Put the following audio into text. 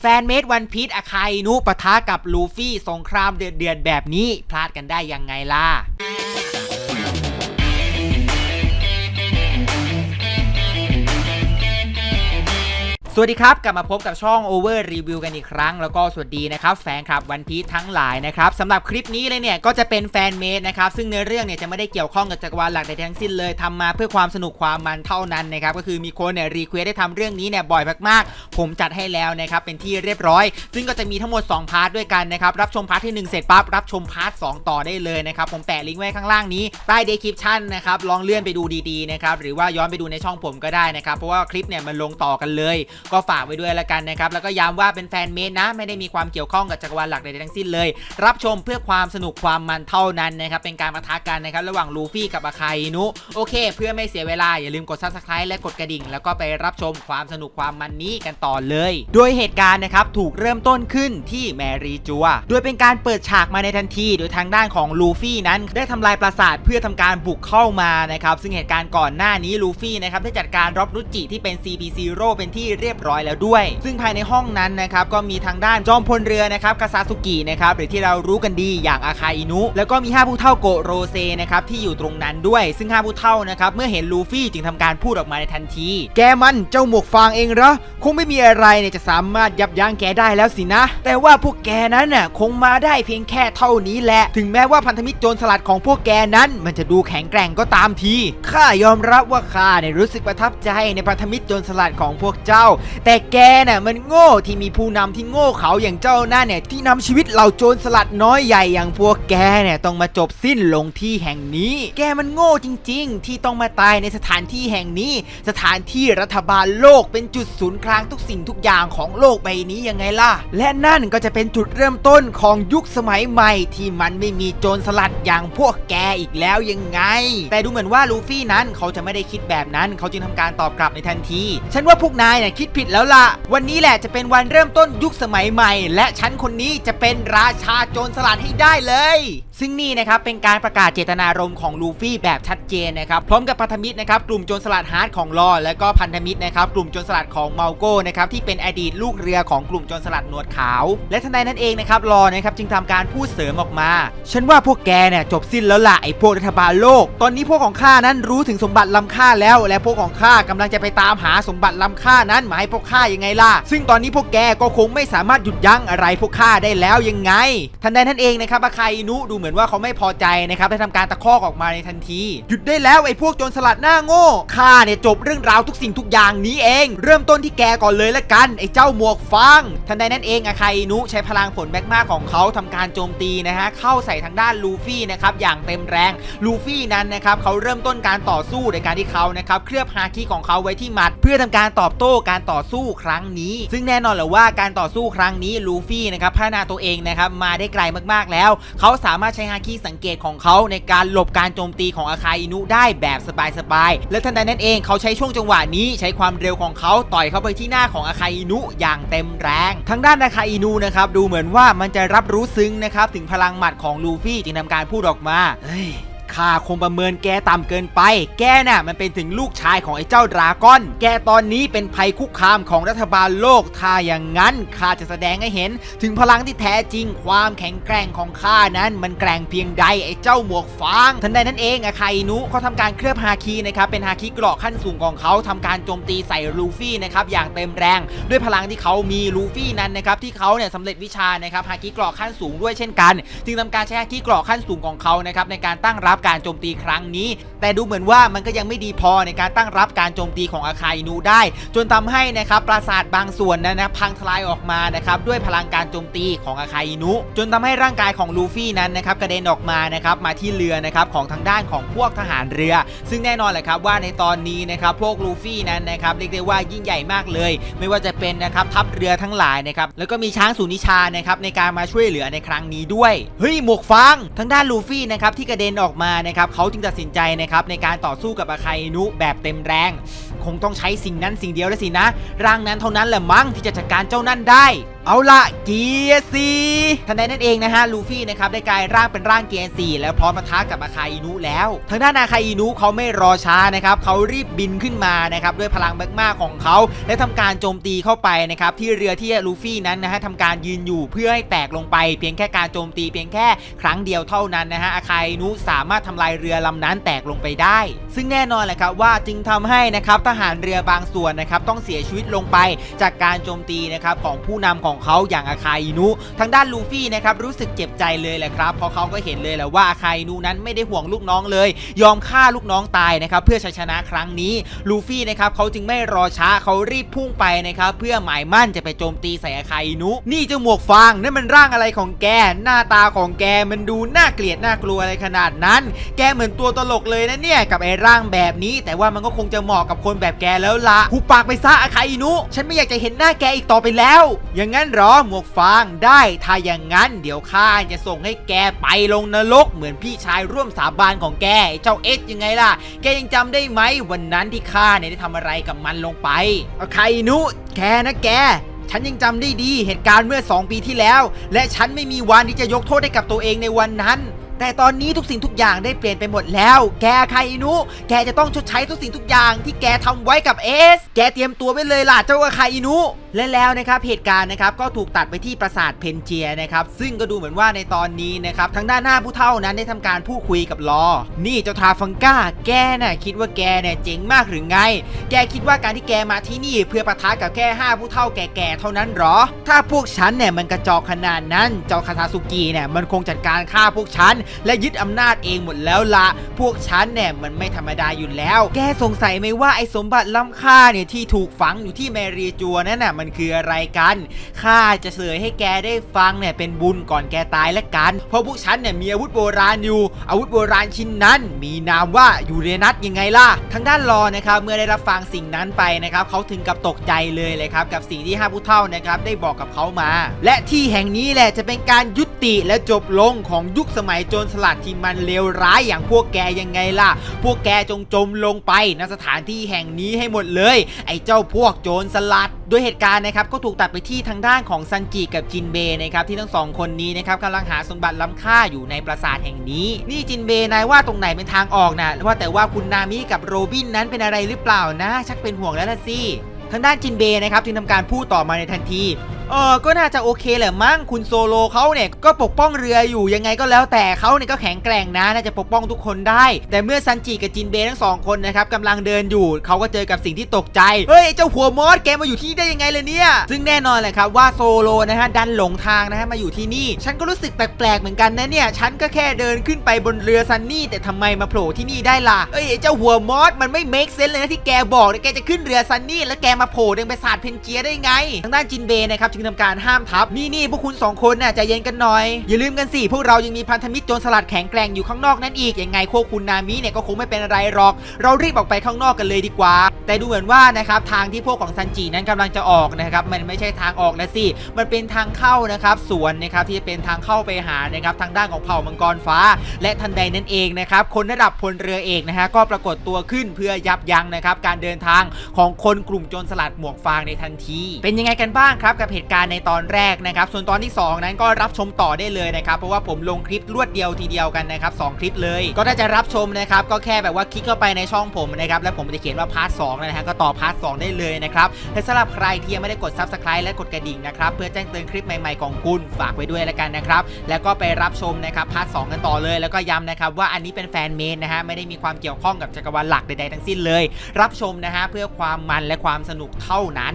แฟนเมดวันพีชอาคาอินุปะทะกับลูฟี่สงครามเดือดเดือดแบบนี้พลาดกันได้ยังไงล่ะ วัสดีครับ กลับมาพบกับช่อง Over Review กันอีกครั้ง แล้วก็สวัสดีนะครับแฟนคลับวันพีททั้งหลายนะครับสำหรับคลิปนี้เลยเนี่ยก็จะเป็นแฟนเมดนะครับซึ่งเนื้อเรื่องเนี่ยจะไม่ได้เกี่ยวข้องกับจักรวาลหลักใดทั้งสิ้นเลยทำมาเพื่อความสนุกความมันเท่านั้นนะครับก็คือมีคนเนี่ยรีเควสได้ทำเรื่องนี้เนี่ยบ่อยมากๆ ผมจัดให้แล้วนะครับเป็นที่เรียบร้อย ซึ่งก็จะมีทั้งหมด 2 พาร์ทด้วยกันนะครับรับชมพาร์ทที่ 1 เสร็จปั๊บรับชมพาร์ท2ต่อได้เลยนะครับผมแปะลิงก์ไว้ข้างล่างนี้ใต้ description นะครับลองเลื่อนไปดูดีๆนะครับหรือว่าย้อนไปดูในช่องผมก็ได้นะครับเพราะว่าคลิปเนี่ยมันลงต่อกันเลยก็ฝากไว้ด้วยละกันนะครับแล้วก็ย้ำว่าเป็นแฟนเมดนะ ไม่ได้มีความเกี่ยวข้องกับจักรวาลหลักใดๆทั้งสิ้นเลย รับชมเพื่อความสนุกความมันเท่านั้นนะครับเป็นการปะทะกันนะครับระหว่างลูฟี่กับอาคาอินุโอเค เพื่อไม่เสียเวลาอย่าลืมกด subscribe และกดกระดิ่ง แล้วก็ไปรับชมความสนุกความมันนี้กันต่อเลย โดยเหตุการณ์นะครับถูกเริ่มต้นขึ้นที่แมรีจัวโดยเป็นการเปิดฉากมาในทันที โดยทางด้านของลูฟี่นั้นได้ทำลายปราสาทเพื่อทำการบุกเข้ามานะครับซึ่งเหตุการณ์ก่อนหน้านี้ลูฟี่นะครับได้จัดการรอบรุจิที่เป็น CP0 เป็นที่เรียบร้อยแล้วด้วย ซึ่งภายในห้องนั้นนะครับก็มีทางด้านจอมพลเรือนะครับคาซาสุกินะครับหรือที่เรารู้กันดีอย่างอาคาอินุ แล้วก็มี5ผู้เท่าโกโรเซนะครับที่อยู่ตรงนั้นด้วย ซึ่ง5ผู้เท่านะครับเมื่อเห็นลูฟี่จึงทำการพูดออกมาในทันที แกมันเจ้าหมวกฟางเองเหรอคงไม่มีอะไรเนี่ยจะสามารถยับยั้งแกได้แล้วสินะ แต่ว่าพวกแกนั้นน่ะคงมาได้เพียงแค่เท่านี้แหละ ถึงแม้ว่าพันธมิตรโจรสลัดของพวกแกนั้นมันจะดูแข็งแกร่งก็ตามทีข้ายอมรับว่าข้าเนี่ยรู้สึกประทับใจในพันธมิตรโจรสลัดของพวกเจ้าแต่แกน่ะมันโง่ที่มีผู้นำที่โง่เขาอย่างเจ้านั่นเนี่ยที่นำชีวิตเหล่าโจรสลัดน้อยใหญ่อย่างพวกแกเนี่ยต้องมาจบสิ้นลงที่แห่งนี้ แกมันโง่จริง ๆ ที่ต้องมาตายในสถานที่แห่งนี้ สถานที่รัฐบาลโลกเป็นจุดศูนย์กลางทุกสิ่งทุกอย่างของโลกใบนี้ยังไงล่ะ และนั่นก็จะเป็นจุดเริ่มต้นของยุคสมัยใหม่ที่มันไม่มีโจรสลัดอย่างพวกแกอีกแล้วยังไง แต่ดูเหมือนว่าลูฟี่นั้นเขาจะไม่ได้คิดแบบนั้น เขาจึงทำการตอบกลับในทันที ฉันว่าพวกนายเนี่ยคิดผิดแล้วล่ะ วันนี้แหละจะเป็นวันเริ่มต้นยุคสมัยใหม่ และฉันคนนี้จะเป็นราชาโจรสลัดให้ได้เลย ซึ่งนี่นะครับเป็นการประกาศเจตนารมณ์ของลูฟี่แบบชัดเจนนะครับ พร้อมกับพันธมิตรนะครับกลุ่มโจรสลัดฮาร์ดของลอและก็พันธมิตรนะครับกลุ่มโจรสลัดของเมาโก้นะครับที่เป็นอดีตลูกเรือของกลุ่มโจรสลัดหนวดขาว และทันใดนั้นเองนะครับลอนะครับจึงทำการพูดเสริมออกมา ฉันว่าพวกแกเนี่ยจบสิ้นแล้วล่ะไอ้พวกรัฐบาลโลก ตอนนี้พวกของข้านั้นรู้ถึงสมบัติล้ำค่าแล้ว และพวกของข้ากำลังจะไปตามหาสมบัติล้ำค่านั้นมาให้พวกข้ายังไงล่ะ ซึ่งตอนนี้พวกแกก็คงไม่สามารถหยุดยั้งอะไรพวกข้าได้แล้วยังไง ทันใดนั้นเองนะครับอาคาอินุดูเหมือนว่าเขาไม่พอใจนะครับได้ทำการตะคอกออกมาในทันที หยุดได้แล้วไอ้พวกโจรสลัดหน้าโง่ข้าเนี่ยจบเรื่องราวทุกสิ่งทุกอย่างนี้เอง เริ่มต้นที่แกก่อนเลยละกันไอ้เจ้าหมวกฟางทันใดนั้นเองอาคาอินุใช้พลังผลแบกมาของเขาทำการโจมตีนะฮะเข้าใส่ทางด้านลูฟี่นะครับอย่างเต็มแรงลูฟี่นั้นนะครับเขาเริ่มต้นการต่อสู้ในการที่เขานะครับเคลือบฮาคิของเขาไว้ที่หมัด เพื่อทำการตอบโต้การต่อสู้ครั้งนี้ ซึ่งแน่นอนแหละว่าการต่อสู้ครั้งนี้ลูฟี่นะครับพัฒนาตัวเองนะครับมาได้ไกลมากๆแล้ว เขาสามารถใช้ฮาคิสังเกตของเขาในการหลบการโจมตีของอาคาอินุได้แบบสบายๆและทันใดนั้นเองเขาใช้ช่วงจังหวะนี้ใช้ความเร็วของเขาต่อยเข้าไปที่หน้าของอาคาอินุอย่างเต็มแรง ทางด้านอาคาอินุนะครับดูเหมือนว่ามันจะรับรู้ซึ้งนะครับถึงพลังหมัดของลูฟี่จึงทำการพูดออกมาเฮ้ย ข้าคงประเมินแกต่ำเกินไป แกน่ะมันเป็นถึงลูกชายของไอ้เจ้าดราก้อน แกตอนนี้เป็นภัยคุกคามของรัฐบาลโลก ถ้าอย่างนั้นข้าจะแสดงให้เห็น ถึงพลังที่แท้จริงความแข็งแกร่งของข้านั้น มันแกร่งเพียงใดไอ้เจ้าหมวกฟาง ทันใดนั้นเองอาคาอินุเขาทำการเคลือบฮาคีนะครับเป็นฮาคิเกราะขั้นสูงของเขาทำการโจมตีใส่ลูฟี่นะครับอย่างเต็มแรง ด้วยพลังที่เขามีลูฟี่นั้นนะครับที่เขาเนี่ยสำเร็จวิชานะครับฮาคิเกราะขั้นสูงด้วยเช่นกัน จึงทำการใช้ฮาคิเกราะขั้นสูงของเขานะครับในการตั้งรับการโจมตีครั้งนี้ แต่ดูเหมือนว่ามันก็ยังไม่ดีพอในการตั้งรับการโจมตีของอาคาอินุได้ จนทำให้นะครับปราสาทบางส่วนนะนะพังทลายออกมานะครับด้วยพลังการโจมตีของอาคาอินุ จนทำให้ร่างกายของลูฟี่นั้นนะครับกระเด็นออกมานะครับมาที่เรือนะครับของทางด้านของพวกทหารเรือ ซึ่งแน่นอนแหละครับว่าในตอนนี้นะครับพวกลูฟี่นั้นนะครับเรียกได้ว่ายิ่งใหญ่มากเลย ไม่ว่าจะเป็นนะครับทัพเรือทั้งหลายนะครับแล้วก็มีช้างสูนิชานะครับในการมาช่วยเหลือในครั้งนี้ด้วยเฮ้ยหมวกฟางทางด้านลูฟี่นะครับที่กระเด็นออกมานะครับเขาจึงตัดสินใจนะครับในการต่อสู้กับอาคาอินุแบบเต็มแรง คงต้องใช้สิ่งนั้นสิ่งเดียวแล้วสินะ ร่างนั้นเท่านั้นแหละมั้งที่จะจัดการเจ้านั่นได้ เอาละเกียร์สีทันใดนั่นเองนะฮะลูฟี่นะครับได้กลายร่างเป็นร่างเกียร์สีแล้วพร้อมปะทะกับอาคาอินุแล้ว ทางด้านอาคาอินุเขาไม่รอช้านะครับเขารีบบินขึ้นมานะครับด้วยพลังแบกมาของเขาและทำการโจมตีเข้าไปนะครับที่เรือที่ลูฟี่นั้นนะฮะทำการยืนอยู่เพื่อให้แตกลงไป เพียงแค่การโจมตีเพียงแค่ครั้งเดียวเท่านั้นนะฮะอาคาอินุสามารถทำลายเรือลำนั้นแตกลงไปได้ ซึ่งแน่นอนแหละครับว่าจึงทำให้นะครับทหารเรือบางส่วนนะครับต้องเสียชีวิตลงไปจากการโจมตีนะครับของผู้นำของเขาอย่างอาคาอินุ ทางด้านลูฟี่นะครับรู้สึกเจ็บใจเลยแหละครับเพราะเขาก็เห็นเลยแหละว่าอาคาอินุนั้นไม่ได้ห่วงลูกน้องเลย ยอมฆ่าลูกน้องตายนะครับเพื่อชัยชนะครั้งนี้ลูฟี่นะครับเขาจึงไม่รอช้าเขารีบพุ่งไปนะครับเพื่อหมายมั่นจะไปโจมตีใส่อาคาอินุ นี่เจ้าหมวกฟางนั่นมันร่างอะไรของแกหน้าตาของแกมันดูน่าเกลียดน่ากลัวอะไรขนาดนั้น แกเหมือนตัวตลกเลยนะเนี่ยกับไอ้ร่างแบบนี้ แต่ว่ามันก็คงจะเหมาะกับคนแบบแกแล้วละหุบปากไปซะอาคาอินุ ฉันไม่อยากจะเห็นหน้าแกอีกต่อไปแล้วอย่างนั้นหรอหมวกฟางได้ ถ้าอย่างนั้นเดี๋ยวข้าจะส่งให้แกไปลงนรก เหมือนพี่ชายร่วมสาบานของแกไอ้เจ้าเอสยังไงล่ะ แกยังจำได้ไหมวันนั้นที่ข้าเนี่ยได้ทำอะไรกับมันลงไปอาคาอินุแกนะแกฉันยังจำได้ดีเหตุการณ์เมื่อ 2 ปีที่แล้ว และฉันไม่มีวันที่จะยกโทษให้กับตัวเองในวันนั้นแต่ตอนนี้ทุกสิ่งทุกอย่างได้เปลี่ยนไปหมดแล้ว แกอาคาอินุ แกจะต้องชดใช้ทุกสิ่งทุกอย่างที่แกทำไว้กับเอส แกเตรียมตัวไว้เลยล่ะเจ้าอาคาอินุและแล้วนะครับเหตุการณ์นะครับก็ถูกตัดไปที่ปราสาทเพนเจียนะครับซึ่งก็ดูเหมือนว่าในตอนนี้นะครับทางด้านหน้าผู้เฒ่านั้นได้ทำการพูดคุยกับลอ นี่เจ้าทาฟังก้า แกน่ะคิดว่าแกเนี่ยเจ๋งมากหรือไง แกคิดว่าการที่แกมาที่นี่ เพื่อปะทะกับแค่ห้าผู้เฒ่าแก่ๆเท่านั้นหรอ ถ้าพวกฉันเนี่ยมันกระจอกขนาดนั้น เจ้าคาทาสุกิเนี่ยมันคงจัดการฆ่าพวกฉัน และยึดอำนาจเองหมดแล้วละพวกฉันเนี่ยมันไม่ธรรมดาอยู่แล้ว แกสงสัยไหมว่าไอ้สมบัติล้ำค่าเนี่ยที่ถูกฝังอยู่ที่แมรีจัวนั่นน่ะมันคืออะไรกัน ข้าจะเสยให้แกได้ฟังเนี่ยเป็นบุญก่อนแกตายและกัน เพราะพวกฉันเนี่ยมีอาวุธโบราณอยู่ อาวุธโบราณชิ้นนั้น มีนามว่ายูเรนัสยังไงล่ะ ทางด้านรอนะครับเมื่อได้รับฟังสิ่งนั้นไปนะครับเขาถึงกับตกใจเลยเลยครับกับสิ่งที่ห้าผู้เฒ่านะครับได้บอกกับเขามา และที่แห่งนี้แหละจะเป็นการยุติและจบลงของยุคสมัยโจรสลัดที่มันเลวร้ายอย่างพวกแกยังไงล่ะ พวกแกจงจมลงไปณสถานที่แห่งนี้ให้หมดเลย ไอ้เจ้าพวกโจรสลัด โดยเหตุการณ์นะครับก็ถูกตัดไปที่ทางด้านของซันจิกับจินเบย์นะครับที่ทั้งสองคนนี้นะครับกำลังหาสมบัติล้ำค่าอยู่ในปราสาทแห่งนี้ นี่จินเบย์นายว่าตรงไหนเป็นทางออกนะว่าแต่ว่าคุณนามิกับโรบินนั้นเป็นอะไรหรือเปล่านะ ชักเป็นห่วงแล้วล่ะสิทางด้านจินเบย์นะครับจึงทำการพูดต่อมาในทันที เออก็น่าจะโอเคแหละมั้งคุณโซโลเขาเนี่ยก็ปกป้องเรืออยู่ยังไงก็แล้วแต่เขาเนี่ยก็แข็งแกร่งนะน่าจะปกป้องทุกคนได้ แต่เมื่อซันจิกับจินเบยทั้งสองคนนะครับกำลังเดินอยู่เขาก็เจอกับสิ่งที่ตกใจเฮ้ยไอเจ้าหัวมอสแกมาอยู่ที่นี่ได้ยังไงเลยเนี่ย ซึ่งแน่นอนแหละครับว่าโซโลนะฮะดันหลงทางนะฮะมาอยู่ที่นี่ ฉันก็รู้สึกแปลกๆเหมือนกันนะเนี่ย ฉันก็แค่เดินขึ้นไปบนเรือซันนี่ แต่ทำไมมาโผล่ที่นี่ได้ล่ะเอ้ยไอเจ้าหัวมอสมันไม่ make sense เลยนะที่แกบอกนี่ยแกจะขึ้นเรือซันนี่แล้วแกมาโผล่เดินไปศาสตร์เพนเจียได้ไงทางด้านจินเบนะครับจึงทำการห้ามทับนี่นี่พวกคุณสองคนน่ะใจเย็นกันหน่อย อย่าลืมกันสิพวกเรายังมีพันธมิตรโจรสลัดแข็งแกร่งอยู่ข้างนอกนั่นอีกยังไงโคคุณนามิเนี่ยก็คงไม่เป็นอะไรหรอก เรารีบออกไปข้างนอกกันเลยดีกว่า แต่ดูเหมือนว่านะครับทางที่พวกของซันจินั้นกำลังจะออกนะครับมันไม่ใช่ทางออกแล้วสิมันเป็นทางเข้านะครับสวนนะครับที่จะเป็นทางเข้าไปหานะครับทางด้านของเผ่ามังกรฟ้า และทันใดนั้นเองนะครับคนระดับพลเรือเอกนะฮะก็ปรากฏตัวขึ้นเพื่อยับยั้งนะครับการเดินทางของคนกลุ่มโจรสลัดหมวกฟางในทันที เป็นยังไงกันบ้างครับกับเหตุการณ์ในตอนแรกนะครับส่วนตอนที่ 2 นั้นก็รับชมต่อได้เลยนะครับเพราะว่าผมลงคลิปรวดเดียวทีเดียวกันนะครับสองคลิปเลย ก็ถ้าจะรับชมนะครับก็แค่แบบว่าคลิกเข้าไปในช่องผมนะครับแล้วผมจะเขียนว่าพาร์ทส2นะฮะก็ต่อพาร์ทสองได้เลยนะครับและสำหรับใครที่ยังไม่ได้กด subscribe และกดกระดิ่งนะครับเพื่อแจ้งเตือนคลิปใหม่ๆของคุณฝากไว้ด้วยแล้วกันนะครับแล้วก็ไปรับชมนะครับพาร์ทสองกันต่อเลย แล้วก็ย้ำนะครับว่าอันนี้เป็นแฟนเมนนะฮะไม่ได้มีความเกี่ยวข้องกับจักรวาลหลักใดๆทั้งสิ้นเลย รับชมนะฮะเพื่อความมันและความสนุกเท่านั้น